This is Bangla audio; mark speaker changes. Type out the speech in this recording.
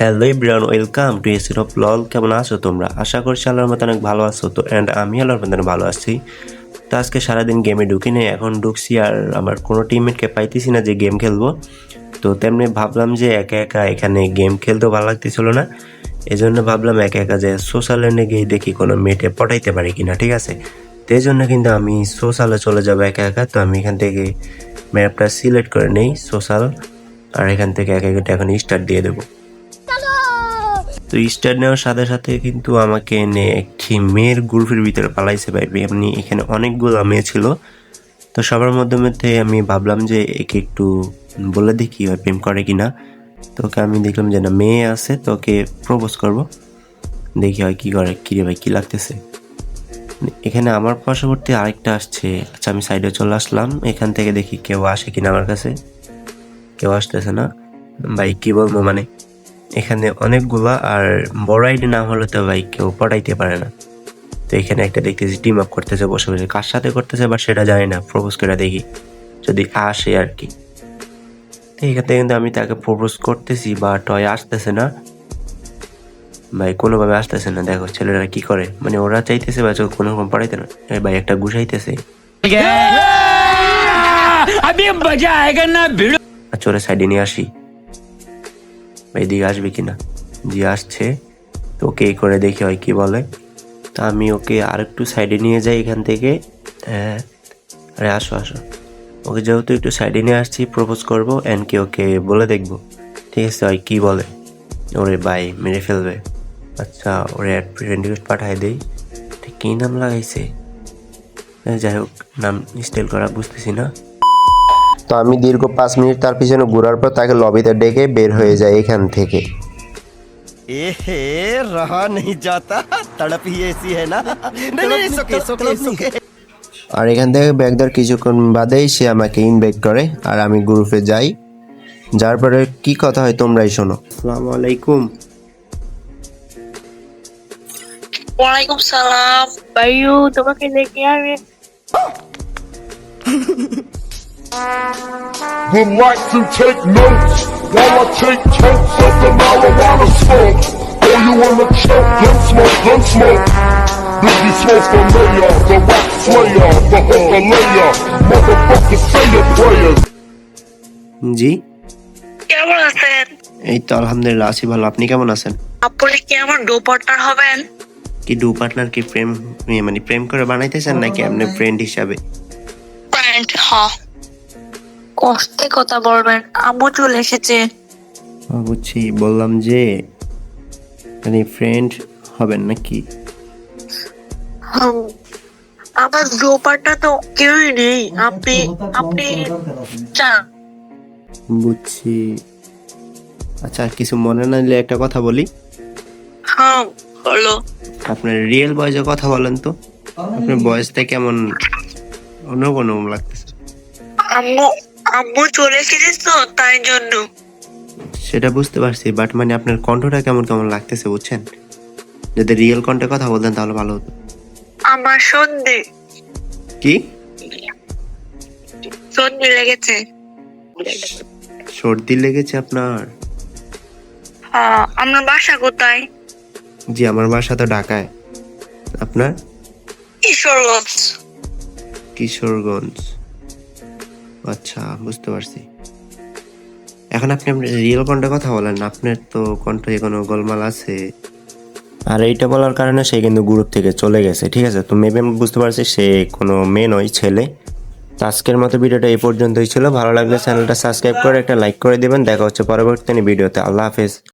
Speaker 1: হ্যালো ইব্রান ওয়েলকাম টু এসির অফ লল কেমন আছো তোমরা? আশা করছি আল্লাহর মতো অনেক ভালো আছো। তো অ্যান্ড আমি আল্লাহর মতো ভালো আছি। তো, আজকে সারাদিন গেমে ঢুকি নেই এখন ঢুকছি আর আমার কোনো টিমমেটকে পাইতেছি না যে গেম খেলব। তো, তেমনি ভাবলাম যে একা একা এখানে গেম খেলতেও ভালো লাগতেছিল না। এই জন্য ভাবলাম একা একা যে সোশ্যাল গিয়ে দেখি কোনো মেয়েটে পটাইতে পারি কিনা, ঠিক আছে? তো এই জন্য কিন্তু আমি সোশ্যালে চলে যাব একা একা। তো, আমি এখান থেকে ম্যাপটা সিলেক্ট করে নেই সোশ্যাল আর এখান থেকে একা একা এখন স্টার্ট দিয়ে দেবো। তো স্টার নেওয়ার সাথে সাথে কিন্তু আমাকে এনে একটি মেয়ের গ্রুপের ভিতরে পালাইছে ভাই। এমনি এখানে অনেকগুলো মেয়ে ছিল। তো সবার মধ্যে মধ্যে আমি ভাবলাম যে একে একটু বলে দেখি হয় প্রেম করে কিনা। তো ওকে আমি দেখলাম যে না, মেয়ে আছে, তো ওকে প্রপোজ করব। দেখি হয় কী করে কী কিরে ভাই, কী লাগতেছে? এখানে আমার পার্শ্ববর্তী আরেকটা আসছে। আচ্ছা আমি সাইডে চলে আসলাম। এখান থেকে দেখি কেউ আসে কিনা আমার কাছে। কেউ আসতেছে না। ভাই, কী বলব মানে? এখানে অনেকগুলা আর বড় আইডি না হলে তো ভাই কেউ পটাইতে পারে না। তো এখানে একটা দেখতেছি টিম আপ করতেছে বসে বসে কার সাথে করতেছে বা সেটা জানি না প্রপোজ করে দেখি যদি আসে আর কি। তো এখান কিন্তু আমি তাকে প্রপোজ করতেছি বা টয় আসতেছে না। ভাই কোনোভাবে আসতেছে না দেখো ছেলেরা কি করে মানে ওরা চাইতেছে বা কোনো রকম পড়াইতে না। ভাই একটা
Speaker 2: ঘুষাইতেছে
Speaker 1: আচ্ছা ওরা সাইডে নিয়ে আসি। ভাই দিকে আসবে কিনা? জি আসছে। তো ওকে এই করে দেখি হয় কি বলে। তা আমি ওকে আরেকটু সাইডে নিয়ে যাই এখান থেকে। হ্যাঁ। আরে আসো আসো। ওকে যেহেতু একটু সাইডে নিয়ে আসছি প্রপোজ করব অ্যান্ড কি ওকে বলে দেখব। ঠিক আছে হয় কি বলে? ওরে বাই মেরে ফেলবে। আচ্ছা ওরে ফ্রেন্ড রিকোয়েস্ট পাঠায় দেই। ঠিক কী নাম লাগাইছে? হ্যাঁ, যাই হোক নাম স্টাইল করা বুঝতেছি না। তো আমি দীর্ঘ পাঁচ মিনিট তার পিছনে ঘোরার পর তাকে লবিতে ডেকে বের হয়ে যায় এখান থেকে।
Speaker 3: এহে রহা নেই যাতা তড়প হি এসি হ্যায় না সোকে সোকে সোকে
Speaker 1: আর এখান থেকে ব্যাগ দেওয়ার কিছুক্ষণ বাদেই সে আমাকে ইনভাইট করে আর আমি গ্রুপে যাই। যার পরে কি কথা হয় তোমরাই শোনো। আসসালামু আলাইকুম।
Speaker 4: ওয়ালাইকুম সালাম। ভাইও তোমাকে দেখে আমি
Speaker 5: would like to take notes while I take totes of the marijuana smoke. Oh, you wanna choke? Gun smoke, gun smoke. Biggie smoke the mayor, the rap slayer, the hooker layer. Motherfucker, say your prayers.
Speaker 1: জি
Speaker 4: কেমন আছেন
Speaker 1: এই তো আলহামদুলিল্লাহ আছি ভালো আপনি কেমন আছেন
Speaker 4: আপনি কি আমার ডো পার্টনার হবেন
Speaker 1: কি ডু পার্টনার কি প্রেম ইয়ে মানে প্রেম করে বানাইতেছেন নাকি আপনি ফ্রেন্ড হিসাবে
Speaker 4: প্যান্ট হ কষ্টে কথা বলবেন আম্মু চলে এসেছে।
Speaker 1: ও, বুঝছি। বললাম যে মানে ফ্রেন্ড হবেন নাকি?
Speaker 4: হুম, আমার পার্টনার তো কেউই নেই। আপনি আপনি চান।
Speaker 1: বুঝছি। আচ্ছা কিছু মনে না নিলে একটা কথা বলি।
Speaker 4: হ্যাঁ হলো
Speaker 1: আপনার রিয়েল বয়সে কথা বলেন তো। আপনার বয়সটা কেমন? অন্য কোনো লাগতেছে।
Speaker 4: আম্মু আম্মু চলে এসেছে তো তাই জন্য।
Speaker 1: সেটা বুঝতে পারছি বাট মানে আপনার কণ্ঠটা কেমন কেমন লাগতেছে বুঝছেন? যদি রিয়েল কণ্ঠে কথা বলতেন তাহলে ভালো হতো।
Speaker 4: আমার সন্ধে।
Speaker 1: কি?
Speaker 4: সন্ধে লেগেছে।
Speaker 1: সর্দি লেগেছে আপনার?
Speaker 4: আপনার বাসা কোথায়?
Speaker 1: জি আমার বাসা তো ঢাকায়। আপনার?
Speaker 4: কিশোরগঞ্জ।
Speaker 1: কিশোরগঞ্জ। আচ্ছা বুঝতে পারছি। এখন আপনি আপনি রিয়েল কণ্ঠে কথা বলেন, আপনার তো কণ্ঠে কোনো গোলমাল আছে? আর এইটা বলার কারণে সে কিন্তু গ্রুপ থেকে চলে গেছে, ঠিক আছে? তো মেবি আমি বুঝতে পারছি সে কোনো মেয়ে নয় ছেলে। তো আজকের মতো ভিডিওটা এই পর্যন্তই ছিল। ভালো লাগলে চ্যানেলটা সাবস্ক্রাইব করে একটা লাইক করে দেবেন। দেখা হচ্ছে পরবর্তী ভিডিওতে। আল্লাহ হাফেজ।